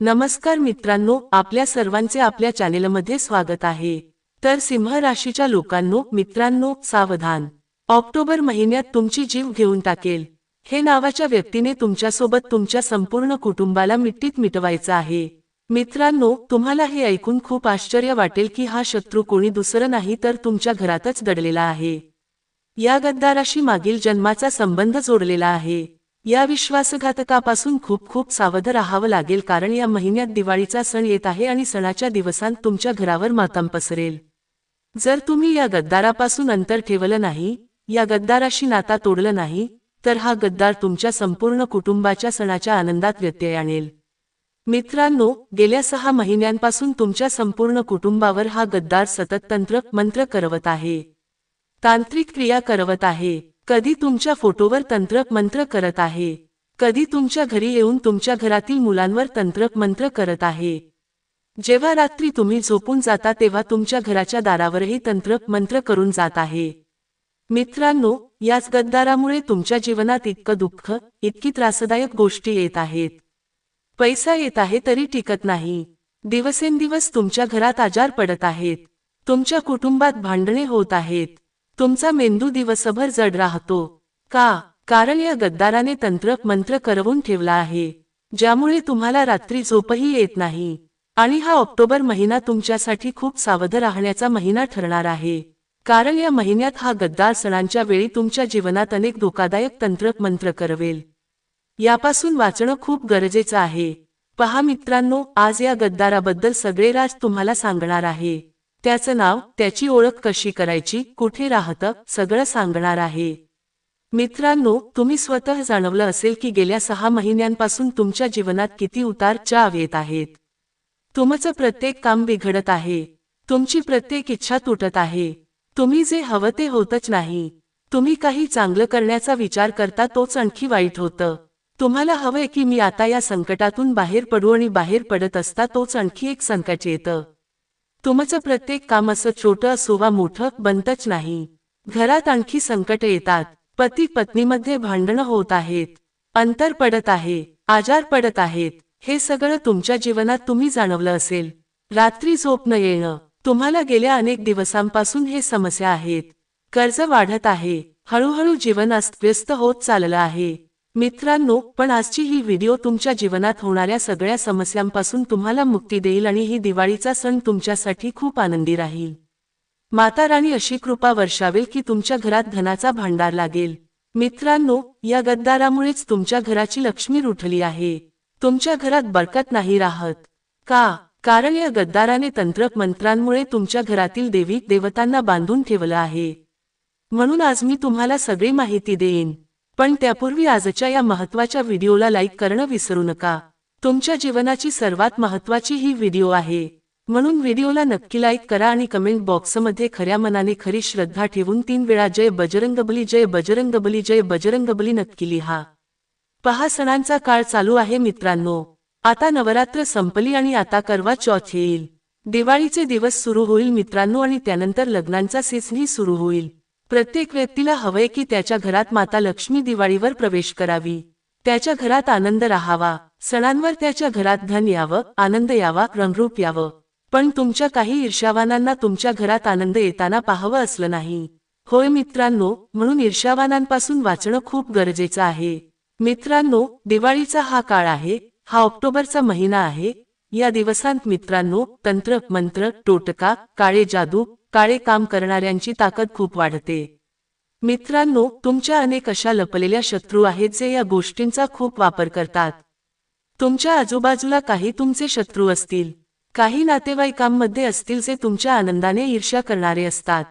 नमस्कार मित्रांनो आपल्या सर्वांचे आपल्या चॅनेलमध्ये स्वागत आहे. तर सिंह राशीच्या लोकांनो मित्रांनो सावधान. ऑक्टोबर महिन्यात तुमची जीव घेऊन टाकेल. हे नावाच्या व्यक्तीने तुमच्यासोबत तुमच्या संपूर्ण कुटुंबाला मिट्टीत मिटवायचं आहे. मित्रांनो तुम्हाला हे ऐकून खूप आश्चर्य वाटेल की हा शत्रू कोणी दुसरं नाही तर तुमच्या घरातच दडलेला आहे. या गद्दाराशी मागील जन्माचा संबंध जोडलेला आहे. या विश्वासघातकापासून खूप खूप सावध राहावं लागेल कारण या महिन्यात दिवाळीचा सण येत आहे आणि सणाच्या दिवसांत तुमच्या घरावर मातम पसरेल. जर तुम्ही या गद्दारापासून अंतर ठेवलं नाही या गद्दाराशी नाता तोडलं नाही तर हा गद्दार तुमच्या संपूर्ण कुटुंबाच्या सणाच्या आनंदात व्यत्यय आणेल. मित्रांनो गेल्या सहा महिन्यांपासून तुमच्या संपूर्ण कुटुंबावर हा गद्दार सतत तंत्र मंत्र करवत आहे. तांत्रिक क्रिया करवत आहे. कधी तुमच्या फोटोवर तंत्रक मंत्र करत आहे? कधी तुमच्या घरी येऊन तुमच्या घरातील मुलांवर तंत्रक मंत्र करत आहे? जेव्हा रात्री तुम्ही झोपून जाता तेव्हा तुमच्या घराच्या दारावरही तंत्रक मंत्र करून जात आहे. मित्रांनो याच गद्दारामुळे तुमच्या जीवनात इतकं दुःख इतकी त्रासदायक गोष्टी येत आहेत. पैसा येत आहे तरी टिकत नाही. दिवसेंदिवस तुमच्या घरात आजार पडत आहेत. तुमच्या कुटुंबात भांडणे होत आहेत. तुमचा मेंदू दिवसभर जड राहतो. का? कारण या गद्दाराने तंत्र मंत्र करवून ठेवला आहे. ज्यामुळे तुम्हाला रात्री झोपही येत नाही. आणि हा ऑक्टोबर महिना तुमच्यासाठी खूप सावध राहण्याचा महिना ठरणार आहे. कारण या महिन्यात हा गद्दार सणांच्या वेळी तुमच्या जीवनात अनेक धोकादायक तंत्र मंत्र करवेल. यापासून वाचणं खूप गरजेचं आहे. पहा मित्रांनो आज या गद्दाराबद्दल सगळे राज तुम्हाला सांगणार आहे. त्याचं नाव त्याची ओळख कशी करायची कुठे राहतं सगळं सांगणार आहे. मित्रांनो तुम्ही स्वतः जाणवलं असेल की गेल्या सहा महिन्यांपासून तुमच्या जीवनात किती उतार चाव येत आहेत. तुमचं प्रत्येक काम बिघडत आहे. तुमची प्रत्येक इच्छा तुटत आहे. तुम्ही जे हवं ते होतच नाही. तुम्ही काही चांगलं करण्याचा विचार करता तोच आणखी वाईट होतं. तुम्हाला हवंय की मी आता या संकटातून बाहेर पडू आणि बाहेर पडत असता तोच आणखी एक संकट येतं. तुमचं प्रत्येक काम असं छोटं असो वा मोठं बनतच नाही. घरात आणखी संकट येतात. पती पत्नीमध्ये भांडणं होत आहेत. अंतर पडत आहे. आजार पडत आहेत. हे सगळं तुमच्या जीवनात तुम्ही जाणवलं असेल. रात्री झोप न येणं. तुम्हाला गेल्या अनेक दिवसांपासून हे समस्या आहेत. कर्ज वाढत आहे. हळूहळू जीवन अस्तव्यस्त होत चाललं आहे. मित्रांनो पण आजची ही व्हिडिओ तुमच्या जीवनात होणाऱ्या सगळ्या समस्यांपासून तुम्हाला मुक्ती देईल आणि ही दिवाळीचा सण तुमच्यासाठी खूप आनंदी राहील. माता राणी अशी कृपा वर्षावेल की तुमच्या घरात धनाचा भांडार लागेल. मित्रांनो या गद्दारामुळेच तुमच्या घराची लक्ष्मी रुठली आहे. तुमच्या घरात बरकत नाही राहत. का? कारण या गद्दाराने तंत्रक मंत्रांमुळे तुमच्या घरातील देवी देवतांना बांधून ठेवलं आहे. म्हणून आज मी तुम्हाला सगळी माहिती देईन. पण त्यापूर्वी आजच्या या महत्त्वाच्या व्हिडिओला लाईक करणं विसरू नका. तुमच्या जीवनाची सर्वात महत्वाची ही व्हिडिओ आहे. म्हणून व्हिडिओला नक्की लाईक करा आणि कमेंट बॉक्समध्ये खऱ्या मनाने खरी श्रद्धा ठेवून तीन वेळा जय बजरंगबली जय बजरंगबली जय बजरंगबली नक्की लिहा. पहा सणांचा काळ चालू आहे मित्रांनो. आता नवरात्र संपली आणि आता करवा चौथ येईल. दिवाळीचे दिवस सुरू होईल मित्रांनो आणि त्यानंतर लग्नांचा सीझनही सुरू होईल. प्रत्येक व्यक्तीला हवंय की त्याच्या घरात माता लक्ष्मी दिवाळीवर प्रवेश करावी. त्याच्या घरात आनंद राहावा. सणांवर त्याच्या घरात धन यावं आनंद यावा रंगरूप यावं. पण तुमच्या काही ईर्ष्यावानांना तुमच्या घरात आनंद येताना पाहावं असलं नाही. होय मित्रांनो म्हणून ईर्ष्यावानांपासून वाचणं खूप गरजेचं आहे. मित्रांनो दिवाळीचा हा काळ आहे. हा ऑक्टोबरचा महिना आहे. या दिवसांत मित्रांनो तंत्र मंत्र टोटका काळे जादू काळे काम करणाऱ्यांची ताकद खूप वाढते. मित्रांनो तुमच्या अनेक अशा लपलेल्या शत्रू आहेत जे या गोष्टींचा खूप वापर करतात. तुमच्या आजूबाजूला काही तुमचे शत्रू असतील. काही नातेवाईकांमध्ये असतील जे तुमच्या आनंदाने ईर्ष्या करणारे असतात.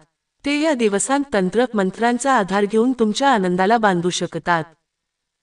ते या दिवसांत तंत्र मंत्रांचा आधार घेऊन तुमच्या आनंदाला बांधू शकतात.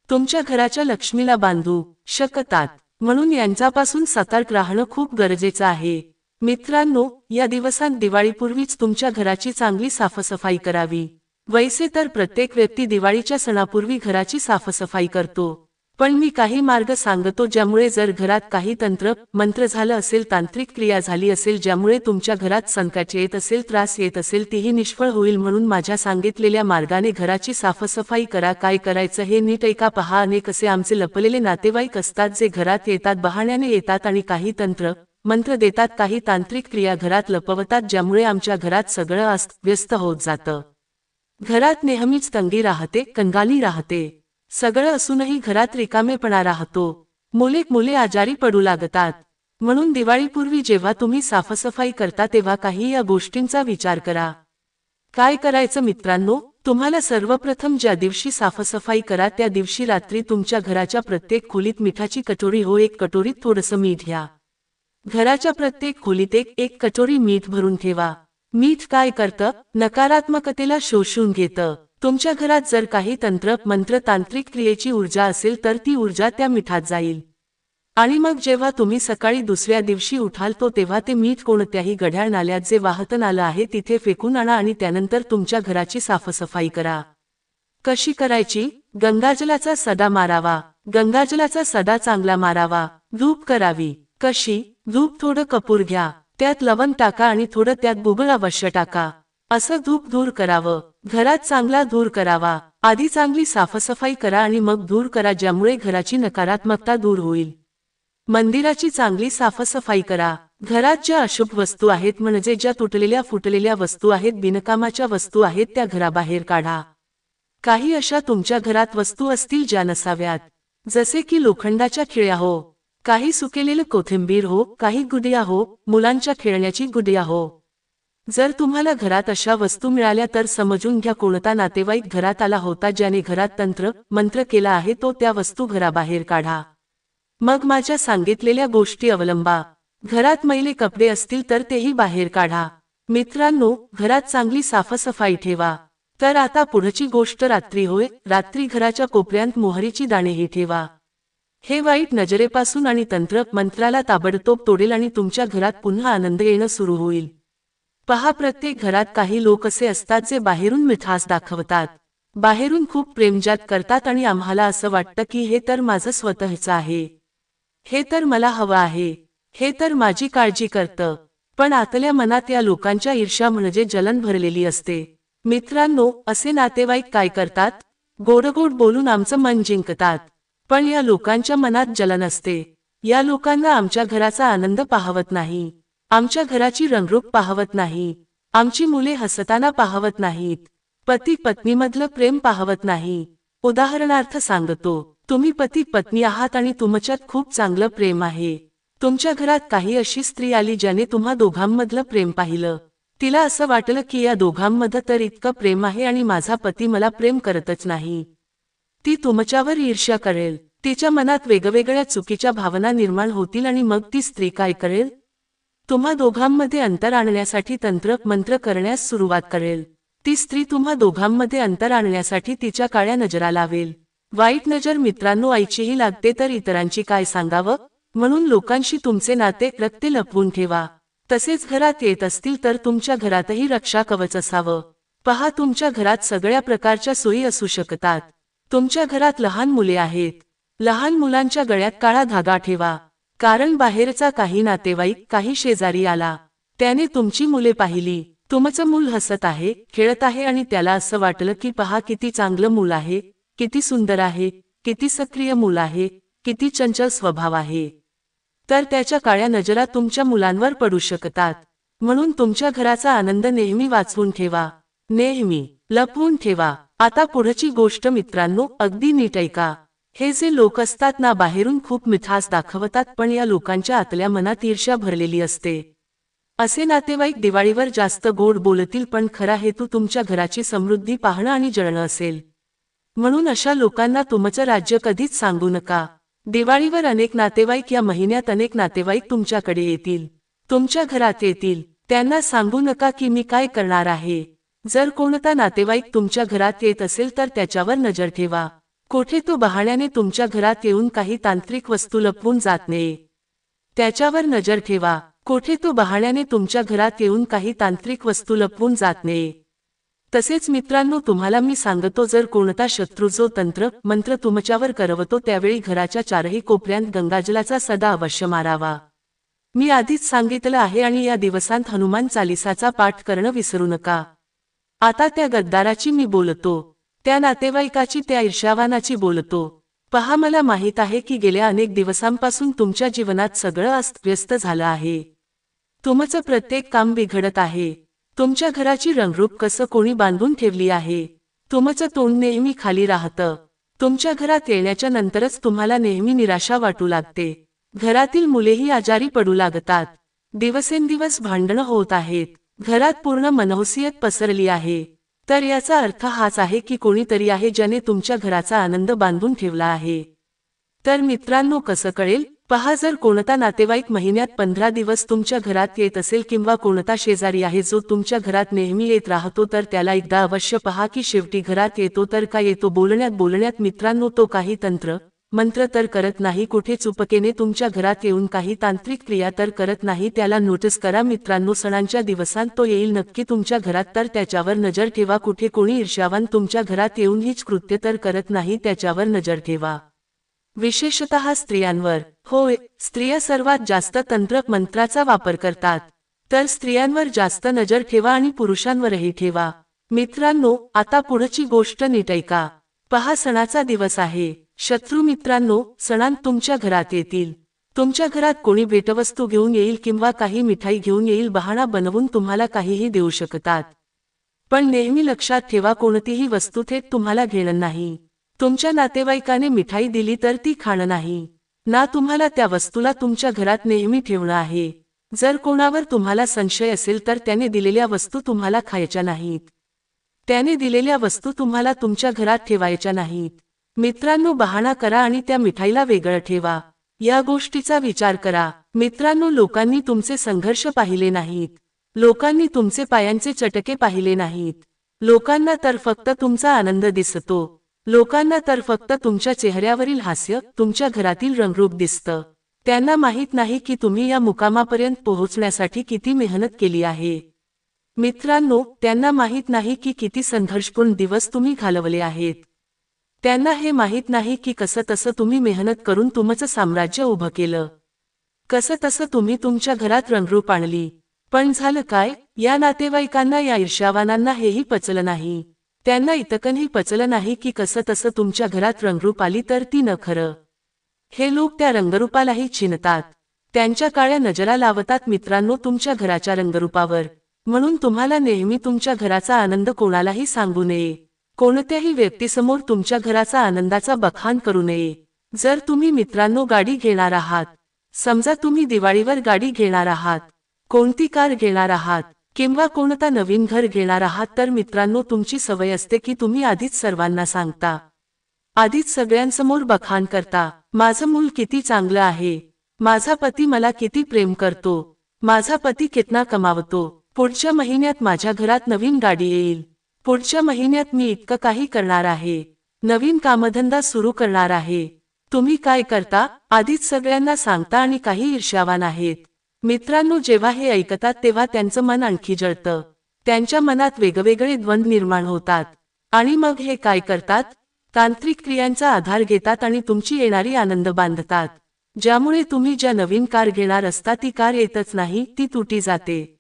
तुमच्या घराच्या लक्ष्मीला बांधू शकतात. म्हणून यांच्यापासून सतर्क राहणं खूप गरजेचं आहे. मित्रांनो या दिवसांत दिवाळीपूर्वीच तुमच्या घराची चांगली साफसफाई करावी. वैसे तर प्रत्येक व्यक्ती दिवाळीच्या सणापूर्वी घराची साफसफाई करतो. पण मी काही मार्ग सांगतो ज्यामुळे जर घरात काही तंत्र मंत्र झालं असेल तांत्रिक क्रिया झाली असेल ज्यामुळे तुमच्या घरात संकाचे येत असेल त्रास येत असेल तीही निष्फळ होईल म्हणून माझ्या सांगितलेल्या मार्गाने घराची साफसफाई करा. काय करायचं हे नीट ऐका. पहा अनेक असे आमचे लपलेले नातेवाईक असतात जे घरात येतात बहाण्याने येतात आणि काही तंत्र मंत्र देतात काही तांत्रिक क्रिया घरात लपवतात ज्यामुळे आमच्या घरात सगळं अस्त व्यस्त होत जातं. घरात नेहमीच तंगी राहते कंगाली राहते. सगळं असूनही घरात रिकामेपणा राहतो मुले मुले आजारी पडू लागतात. म्हणून दिवाळीपूर्वी जेव्हा तुम्ही साफसफाई करता तेव्हा काही या गोष्टींचा विचार करा. काय करायचं मित्रांनो? तुम्हाला सर्वप्रथम ज्या दिवशी साफसफाई करा त्या दिवशी रात्री तुमच्या घराच्या प्रत्येक खोलीत मिठाची कटोरी हो एक कटोरीत थोडंसं मीठ घ्या. घराच्या प्रत्येक खोलीत एक एक कटोरी मीठ भरून ठेवा. मीठ काय करतं? नकारात्मकतेला शोषून घेतं. तुमच्या घरात जर काही तंत्र मंत्र तांत्रिक क्रियेची ऊर्जा असेल तर ती ऊर्जा त्या मिठात जाईल. आणि मग जेव्हा तुम्ही सकाळी दुसऱ्या दिवशी उठाल तो तेव्हा ते मीठ कोणत्याही गढ्याळ नाल्यात जे वाहतन आलं आहे तिथे फेकून आणा आणि त्यानंतर तुमच्या घराची साफसफाई करा. कशी करायची? गंगाजलाचा सडा मारावा. गंगाजलाचा सडा चांगला मारावा. धूप करावी. कशी? धूप थोडं कपूर घ्या. त्यात लवण टाका आणि थोडं त्यात बुबळ अवश्य टाका. असं धूप दूर करावं घरात चांगला धूर करावा आधी चांगली साफसफाई करा आणि मग धूर करा ज्यामुळे घराची नकारात्मकता दूर होईल. मंदिराची चांगली साफसफाई करा. घरात ज्या अशुभ वस्तू आहेत म्हणजे ज्या तुटलेल्या फुटलेल्या वस्तू आहेत बिनकामाच्या वस्तू आहेत त्या घराबाहेर काढा. काही अशा तुमच्या घरात वस्तू असतील ज्या नसाव्यात. जसे की लोखंडाच्या खिळ्या हो. काही सुकेलेलं कोथिंबीर हो काही गुडिया हो मुलांच्या खेळण्याची गुडिया हो. जर तुम्हाला घरात अशा वस्तू मिळाल्या तर समजून घ्या कोणता नातेवाईक घरात आला होता ज्याने घरात तंत्र मंत्र केला आहे तो त्या वस्तू घराबाहेर काढा. मग माझ्या सांगितलेल्या गोष्टी अवलंबा. घरात मैले कपडे असतील तर तेही बाहेर काढा. मित्रांनो घरात चांगली साफसफाई ठेवा. तर आता पुढची गोष्ट रात्री होय रात्री घराच्या कोपऱ्यांत मोहरीची दाणेही ठेवा. हे वाईट नजरेपासून आणि तंत्र मंत्राला ताबडतोब तोडेल आणि तुमच्या घरात पुन्हा आनंद येणं सुरू होईल. पहा प्रत्येक घरात काही लोक असे असतात जे बाहेरून मिठास दाखवतात. बाहेरून खूप प्रेमजात करतात आणि आम्हाला असं वाटतं की हे तर माझं स्वतःचं आहे. हे तर मला हवं आहे. हे तर माझी काळजी करतं. पण आतल्या मनात या लोकांच्या ईर्षा म्हणजे जलन भरलेली असते. मित्रांनो असे नातेवाईक काय करतात? गोडगोड बोलून आमचं मन जिंकतात. पण या लोकांच्या मनात जलन असते. या लोकांना आमच्या घराचा आनंद पाहवत नाही. आमच्या घराची रंगरूप पाहवत नाही. आमची मुले हसताना पाहवत नाहीत. पती पत्नीमधलं प्रेम पाहवत नाही. उदाहरणार्थ सांगतो तुम्ही पती पत्नी आहात आणि तुमच्यात खूप चांगलं प्रेम आहे. तुमच्या घरात काही अशी स्त्री आली ज्याने तुम्हा दोघांमधलं प्रेम पाहिलं. तिला असं वाटलं की या दोघांमध्ये तर इतकं प्रेम आहे आणि माझा पती मला प्रेम करतच नाही. ती तुमच्यावर ईर्ष्या करेल. तिच्या मनात वेगवेगळ्या चुकीच्या भावना निर्माण होतील आणि मग ती स्त्री काय करेल? तुम्हा दोघांमध्ये अंतर आणण्यासाठी तंत्र मंत्र करण्यास सुरुवात करेल. ती स्त्री तुम्हा दोघांमध्ये अंतर आणण्यासाठी तिच्या काळ्या नजरा लावेल. वाईट नजर मित्रांनो आईचीही लागते तर इतरांची काय सांगावं? म्हणून लोकांशी तुमचे नाते रक्ते लपवून ठेवा. तसेच घरात येत असतील तर तुमच्या घरातही रक्षा कवच असावं. पहा तुमच्या घरात सगळ्या प्रकारच्या सोयी असू शकतात. तुमच्या घरात लहान मुले आहेत. लहान मुलांच्या गळ्यात काळा धागा ठेवा. कारण बाहेरचा काही नातेवाईक काही शेजारी आला. त्याने तुमची मुले पाहिली. तुमचं मूल हसत आहे खेळत आहे आणि त्याला असं वाटलं की पहा किती चांगलं मूल आहे किती सुंदर आहे किती सक्रिय मूल आहे किती चंचल स्वभाव आहे. तर त्याच्या काळ्या नजरा तुमच्या मुलांवर पडू शकतात. म्हणून तुमच्या घराचा आनंद नेहमी वाचवून ठेवा. नेहमी लपवून ठेवा. आता पुढची गोष्ट मित्रांनो अगदी नीट ऐका. हे जे लोक असतात ना बाहेरून खूप मिठास दाखवतात पण या लोकांच्या आतल्या मनात ईर्ष्या भरलेली असते. असे नातेवाईक दिवाळीवर जास्त गोड बोलतील पण खरा हेतू तुमच्या घराची समृद्धी पाहणं आणि जळणं असेल. म्हणून अशा लोकांना तुमचं राज्य कधीच सांगू नका. दिवाळीवर अनेक नातेवाईक या महिन्यात अनेक नातेवाईक तुमच्याकडे येतील. तुमच्या घरात येतील. त्यांना सांगू नका की मी काय करणार आहे. जर कोणता नातेवाईक तुमच्या घरात येत असेल तर त्याच्यावर नजर ठेवा. कोठे तो बहाण्याने तुमच्या घरात येऊन काही तांत्रिक वस्तू लपवून जात नाही त्याच्यावर नजर ठेवा. कोठे तो बहाण्याने तुमच्या घरात येऊन काही तांत्रिक वस्तू लपवून जात नाही तसेच मित्रांनो तुम्हाला मी सांगतो जर कोणता शत्रू जो तंत्र मंत्र तुमच्यावर करवतो त्यावेळी घराच्या चारही कोपऱ्यांत गंगाजलाचा सदा अवश्य मारावा. मी आधीच सांगितलं आहे आणि या दिवसांत हनुमान चालिसाचा पाठ करणं विसरू नका. आता त्या गद्दाराची मी बोलतो. त्या नातेवाईकाची त्या ईर्ष्यावानाची बोलतो. पहा मला माहीत आहे की गेल्या अनेक दिवसांपासून तुमच्या जीवनात सगळं अस्तव्यस्त झालं आहे. तुमचं प्रत्येक काम बिघडत आहे. तुमच्या घराची रंगरूप कसं कोणी बांधून ठेवली आहे? तुमचं तोंड नेहमी खाली राहतं. तुमच्या घरात येण्याच्या नंतरच तुम्हाला नेहमी निराशा वाटू लागते. घरातील मुलेही आजारी पडू लागतात. दिवसेंदिवस भांडणं होत आहेत. घरात पूर्ण मनहोसियत पसरली आहे. तर याचा अर्थ हाच आहे की कोणीतरी आहे ज्याने तुमच्या घराचा आनंद बांधून ठेवला आहे. तर मित्रांनो कसं कळेल? पहा जर कोणता नातेवाईक महिन्यात पंधरा दिवस तुमच्या घरात येत असेल किंवा कोणता शेजारी आहे जो तुमच्या घरात नेहमी येत राहतो तर त्याला एकदा अवश्य पहा की शेवटी घरात येतो तर का येतो? बोलण्यात बोलण्यात मित्रांनो तो काही तंत्र मंत्र तर करत नाही कुठे चुपकेने तुमच्या घरात येऊन काही तांत्रिक क्रिया तर करत नाही त्याला नोटीस करा मित्रांनो सणांच्या दिवसांत तो येईल नक्की तुमच्या घरात तर त्याच्यावर नजर ठेवा कुठे कोणी ईर्ष्यावान तुमच्या घरात येऊन हीच कृत्य तर करत नाही त्याच्यावर नजर ठेवा. विशेषतः स्त्रियांवर. होय स्त्रिया सर्वात जास्त तंत्र मंत्राचा वापर करतात. तर स्त्रियांवर जास्त नजर ठेवा आणि पुरुषांवरही ठेवा. मित्रांनो आता पुढची गोष्ट नीट ऐका. पहा सणाचा दिवस आहे. शत्रू मित्रांनो सणांत तुमच्या घरात येतील. तुमच्या घरात कोणी भेटवस्तू घेऊन येईल किंवा काही मिठाई घेऊन येईल बहाणा बनवून तुम्हाला काहीही देऊ शकतात. पण नेहमी लक्षात ठेवा कोणतीही वस्तू थेट तुम्हाला घेणं नाही. तुमच्या नातेवाईकाने मिठाई दिली तर ती खाणं नाही. ना तुम्हाला त्या वस्तूला तुमच्या घरात नेहमी ठेवणं आहे. जर कोणावर तुम्हाला संशय असेल तर त्याने दिलेल्या वस्तू तुम्हाला खायच्या नाहीत. त्याने दिलेल्या वस्तू तुम्हाला तुमच्या घरात ठेवायच्या नाहीत. मित्रांनो बहाणा करा आणि त्या मिठाईला वेगळं ठेवा. या गोष्टीचा विचार करा. मित्रांनो लोकांनी तुमचे संघर्ष पाहिले नाहीत. लोकांनी तुमचे पायांचे चटके पाहिले नाहीत. लोकांना तर फक्त तुमचा आनंद दिसतो. लोकांना तर फक्त तुमच्या चेहऱ्यावरील हास्य तुमच्या घरातील रंगरूप दिसतं. त्यांना माहीत नाही की तुम्ही या मुकामापर्यंत पोहोचण्यासाठी किती मेहनत केली आहे. मित्रांनो त्यांना माहीत नाही की किती संघर्षपूर्ण दिवस तुम्ही घालवले आहेत. त्यांना हे माहीत नाही की कसं तसं तुम्ही मेहनत करून तुमचं साम्राज्य उभं केलं. कसं तसं तुम्ही तुमच्या घरात रंगरूप आणली. पण झालं काय? या नातेवाईकांना या ईर्ष्यावानांना हेही पचलं नाही. त्यांना इतकनही पचलं नाही की कसं तसं तुमच्या घरात रंगरूप आली तर ती न खरं. हे लोक त्या रंगरूपालाही चिनतात त्यांच्या काळ्या नजरा लावतात मित्रांनो तुमच्या घराच्या रंगरूपावर. म्हणून तुम्हाला नेहमी तुमच्या घराचा आनंद कोणालाही सांगू नये. कोणत्याही व्यक्तीसमोर तुमच्या घराचा आनंदाचा बखान करू नये. जर तुम्ही मित्रांनो गाडी घेणार आहात समजा तुम्ही दिवाळीवर गाडी घेणार आहात कोणती कार घेणार आहात किंवा कोणता नवीन घर घेणार आहात तर मित्रांनो तुमची सवय असते की तुम्ही आधीच सर्वांना सांगता. आधीच सगळ्यांसमोर बखान करता माझं मूल किती चांगलं आहे. माझा पती मला किती प्रेम करतो. माझा पती कितना कमावतो. पुढच्या महिन्यात माझ्या घरात नवीन गाडी येईल. पुढच्या महिन्यात मी इतकं काही करणार आहे. नवीन कामधंदा सुरू करणार आहे. तुम्ही काय करता आधीच सगळ्यांना सांगता आणि काही ईर्ष्यावान आहेत. मित्रांनो जेव्हा हे ऐकतात तेव्हा त्यांचं मन आणखी जळतं. त्यांच्या मनात वेगवेगळे द्वंद्व निर्माण होतात. आणि मग हे काय करतात? तांत्रिक क्रियांचा आधार घेतात आणि तुमची येणारी आनंद बांधतात. ज्यामुळे तुम्ही ज्या नवीन कार घेणार असता ती कार येतच नाही ती तुटी जाते.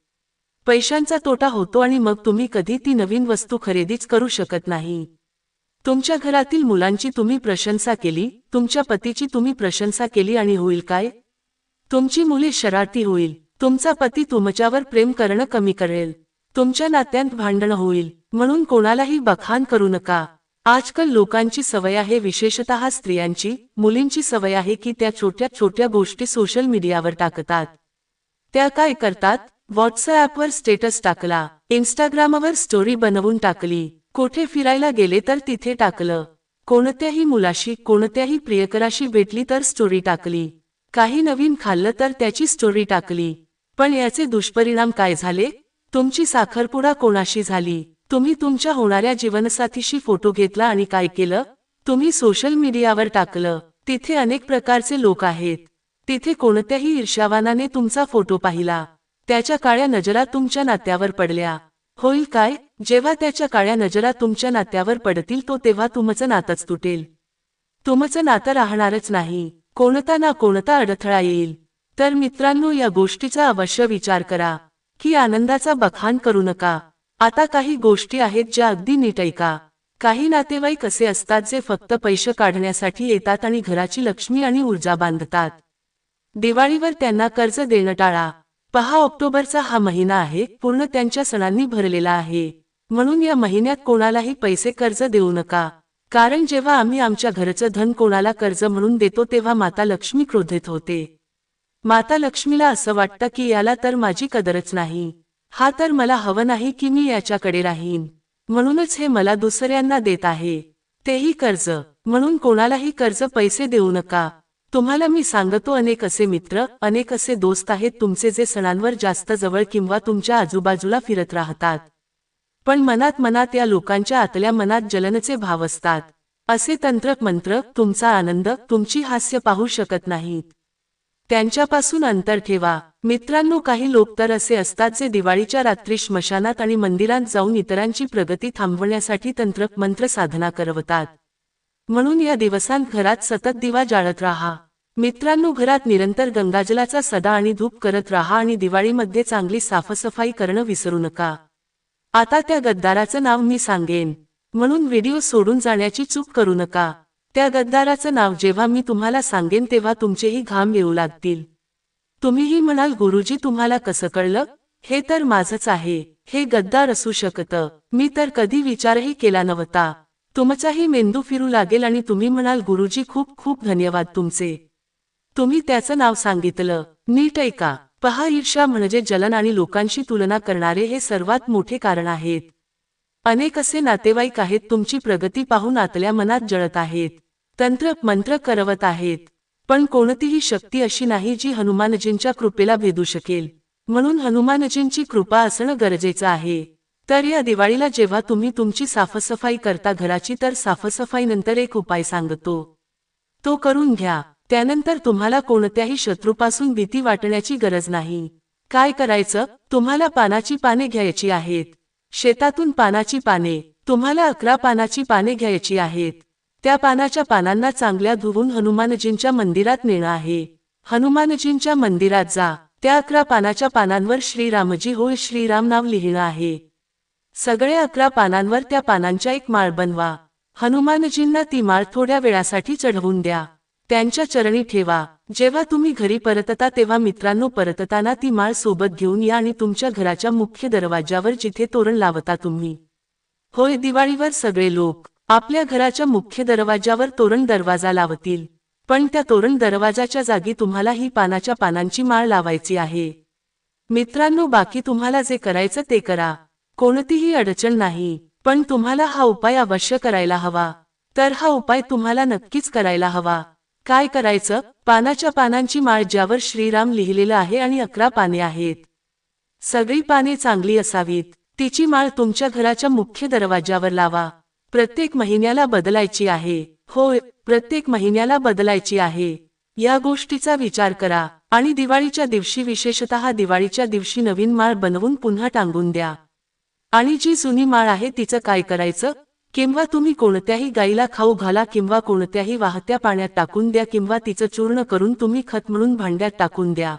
पैशांचा तोटा होतो आणि मग तुम्ही कधी ती नवीन वस्तू खरेदीच करू शकत नाही. तुमच्या घरातील मुलांची तुम्ही प्रशंसा केली तुमच्या पतीची तुम्ही प्रशंसा केली आणि होईल काय? तुमची मुले शरारती होईल तुमचा पती तुमच्यावर प्रेम करणं कमी करेल तुमच्या नात्यांत भांडणं होईल म्हणून कोणालाही बखान करू नका. आजकाल लोकांची सवय आहे विशेषतः स्त्रियांची मुलींची सवय आहे की त्या छोट्या छोट्या गोष्टी सोशल मीडियावर टाकतात. त्या काय करतात? व्हॉट्सॲपवर स्टेटस टाकला. इन्स्टाग्रामवर स्टोरी बनवून टाकली. कोठे फिरायला गेले तर तिथे टाकलं. कोणत्याही मुलाशी कोणत्याही प्रियकराशी भेटली तर स्टोरी टाकली. काही नवीन खाल्लं तर त्याची स्टोरी टाकली. पण याचे दुष्परिणाम काय झाले? तुमची साखरपुडा कोणाशी झाली? तुम्ही तुमच्या होणाऱ्या जीवनसाथीशी फोटो घेतला आणि काय केलं? तुम्ही सोशल मीडियावर टाकलं. तिथे अनेक प्रकारचे लोक आहेत. तिथे कोणत्याही ईर्ष्यावानाने तुमचा फोटो पाहिला. त्याच्या काळ्या नजरा तुमच्या नात्यावर पडल्या. होईल काय? जेव्हा त्याच्या काळ्या नजरा तुमच्या नात्यावर पडतील तो तेव्हा तुमचं नातच तुटेल. तुमचं नातं राहणारच नाही. कोणता ना कोणता अडथळा येईल. तर मित्रांनो या गोष्टीचा अवश्य विचार करा. की आनंदाचा बखान करू नका. आता काही गोष्टी आहेत ज्या अगदी नीट ऐका. काही नातेवाईक असे असतात जे फक्त पैसे काढण्यासाठी येतात आणि घराची लक्ष्मी आणि ऊर्जा बांधतात. दिवाळीवर त्यांना कर्ज देणं टाळा. पहा ऑक्टोबरचा हा महिना आहे पूर्ण त्यांच्या सणांनी भरलेला आहे. म्हणून या महिन्यात कोणालाही पैसे कर्ज देऊ नका. कारण जेव्हा आम्ही आमच्या घरचं धन कोणाला कर्ज म्हणून देतो तेव्हा माता लक्ष्मी क्रोधित होते. माता लक्ष्मीला असं वाटतं की याला तर माझी कदरच नाही. हा तर मला हवं नाही की मी याच्याकडे राहीन. म्हणूनच हे मला दुसऱ्यांना देत आहे. तेही कर्ज. म्हणून कोणालाही कर्ज पैसे देऊ नका. तुम्हाला मी सांगतो अनेक असे मित्र अनेक असे दोस्त आहेत तुमचे जे सणांवर जास्त जवळ किंवा तुमच्या आजूबाजूला फिरत राहतात. पण मनात मनात या लोकांच्या आतल्या मनात जलनचे भाव असतात. असे तंत्रक मंत्र तुमचा आनंद तुमची हास्य पाहू शकत नाहीत. त्यांच्यापासून अंतर ठेवा. मित्रांनो काही लोक तर असे असतात जे दिवाळीच्या रात्री स्मशानात आणि मंदिरात जाऊन इतरांची प्रगती थांबवण्यासाठी तंत्र मंत्र साधना करवतात. म्हणून या दिवसांत घरात सतत दिवा जाळत राहा. मित्रांनो घरात निरंतर गंगाजलाचा सदा आणि धूप करत राहा आणि दिवाळीमध्ये चांगली साफसफाई करणं विसरू नका. आता त्या गद्दाराचं नाव मी सांगेन. म्हणून व्हिडिओ सोडून जाण्याची चूक करू नका. त्या गद्दाराचं नाव जेव्हा मी तुम्हाला सांगेन तेव्हा तुमचेही घाम येऊ लागतील. तुम्हीही म्हणाल गुरुजी तुम्हाला कसं कळलं? हे तर माझंच आहे. हे गद्दार असू शकतं. मी तर कधी विचारही केला नव्हता. तुमचाही मेंदू फिरू लागेल आणि तुम्ही म्हणाल गुरुजी खूप खूप धन्यवाद तुमचे. तुम्ही त्याचं नाव सांगितलं. नीट ऐका. पहा ईर्षा म्हणजे जलन आणि लोकांशी तुलना करणारे हे सर्वात मोठे कारण आहेत. अनेक असे नातेवाईक आहेत तुमची प्रगती पाहून आतल्या मनात जळत आहेत. तंत्र मंत्र करवत आहेत. पण कोणतीही शक्ती अशी नाही जी हनुमानजींच्या कृपेला भेदू शकेल. म्हणून हनुमानजींची कृपा असणं गरजेचं आहे. तर या दिवाळीला जेव्हा तुम्ही तुमची साफसफाई करता घराची तर साफसफाईनंतर एक उपाय सांगतो. तो करून घ्या. त्यानंतर तुम्हाला कोणत्याही शत्रूपासून भीती वाटण्याची गरज नाही. काय करायचं? तुम्हाला पानाची पाने घ्यायची आहेत. शेतातून पानाची पाने तुम्हाला अकरा पानाची पाने घ्यायची आहेत. त्या पानाच्या पानांना चांगल्या धुवून हनुमानजींच्या मंदिरात नेणं आहे. हनुमानजींच्या मंदिरात जा. त्या अकरा पानाच्या पानांवर श्रीरामजी होय श्रीराम नाव लिहिणं आहे. सगळ्या अकरा पानांवर त्या पानांच्या एक माळ बनवा. हनुमानजींना ती माळ थोड्या वेळासाठी चढवून द्या. त्यांच्या चरणी ठेवा. जेव्हा तुम्ही घरी परतता तेव्हा मित्रांनो परतताना ती माळ सोबत घेऊन या आणि तुमच्या घराच्या मुख्य दरवाज्यावर जिथे तोरण लावता तुम्ही. होय दिवाळीवर सगळे लोक आपल्या घराच्या मुख्य दरवाज्यावर तोरण दरवाजा लावतील. पण त्या तोरण दरवाजाच्या जागी तुम्हाला ही पानाच्या पानांची माळ लावायची आहे. मित्रांनो बाकी तुम्हाला जे करायचं ते करा. कोणतीही अडचण नाही पण तुम्हाला हा उपाय अवश्य करायला हवा. तर हा उपाय तुम्हाला नक्कीच करायला हवा. काय करायचं? पानाच्या पानांची माळ ज्यावर श्रीराम लिहिलेलं आहे आणि अकरा पाने आहेत. सगळी पाने चांगली असावीत. तिची माळ तुमच्या घराच्या मुख्य दरवाज्यावर लावा. प्रत्येक महिन्याला बदलायची आहे. होय प्रत्येक महिन्याला बदलायची आहे. या गोष्टीचा विचार करा. आणि दिवाळीच्या दिवशी विशेषतः दिवाळीच्या दिवशी नवीन माळ बनवून पुन्हा टांगून द्या. आणि जी जुनी माळ आहे तिचं काय करायचं? किंवा तुम्ही कोणत्याही गाईला खाऊ घाला किंवा कोणत्याही वाहत्या पाण्यात टाकून द्या किंवा तिचं चूर्ण करून तुम्ही खत म्हणून भांड्यात टाकून द्या.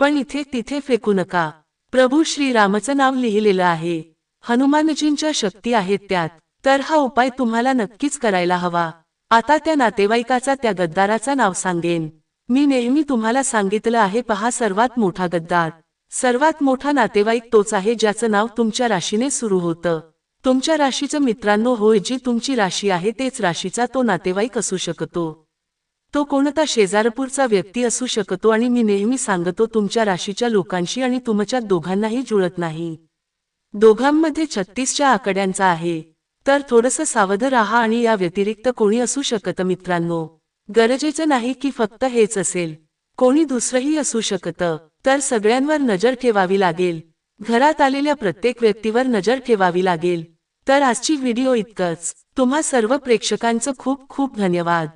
पण इथे तिथे फेकू नका. प्रभू श्रीरामचं नाव लिहिलेलं आहे. हनुमानजींच्या शक्ती आहेत त्यात. तर हा उपाय तुम्हाला नक्कीच करायला हवा. आता त्या नातेवाईकाचा त्या गद्दाराचा नाव सांगेन. मी नेहमी तुम्हाला सांगितलं आहे पहा सर्वात मोठा गद्दार. सर्वात मोठा नातेवाईक तोच आहे ज्याचं नाव तुमच्या राशीने सुरू होतं. तुमच्या राशीचं मित्रांनो होय जी तुमची राशी आहे तेच राशीचा तो नातेवाईक असू शकतो. तो कोणता शेजारपूरचा व्यक्ती असू शकतो आणि मी नेहमी सांगतो तुमच्या राशीच्या लोकांशी आणि तुमच्या दोघांनाही जुळत नाही. दोघांमध्ये छत्तीसच्या आकड्यांचा आहे. तर थोडंसं सावध राहा आणि या व्यतिरिक्त कोणी असू शकतं मित्रांनो. गरजेचं नाही की फक्त हेच असेल. कोणी दुसरंही असू शकतं. तर सगळ्यांवर नजर ठेवावी लागेल. घरात आलेल्या प्रत्येक व्यक्तीवर नजर ठेवावी लागेल. तर आजची व्हिडिओ इतकंच. तुम्हा सर्व प्रेक्षकांचं खूप खूप धन्यवाद.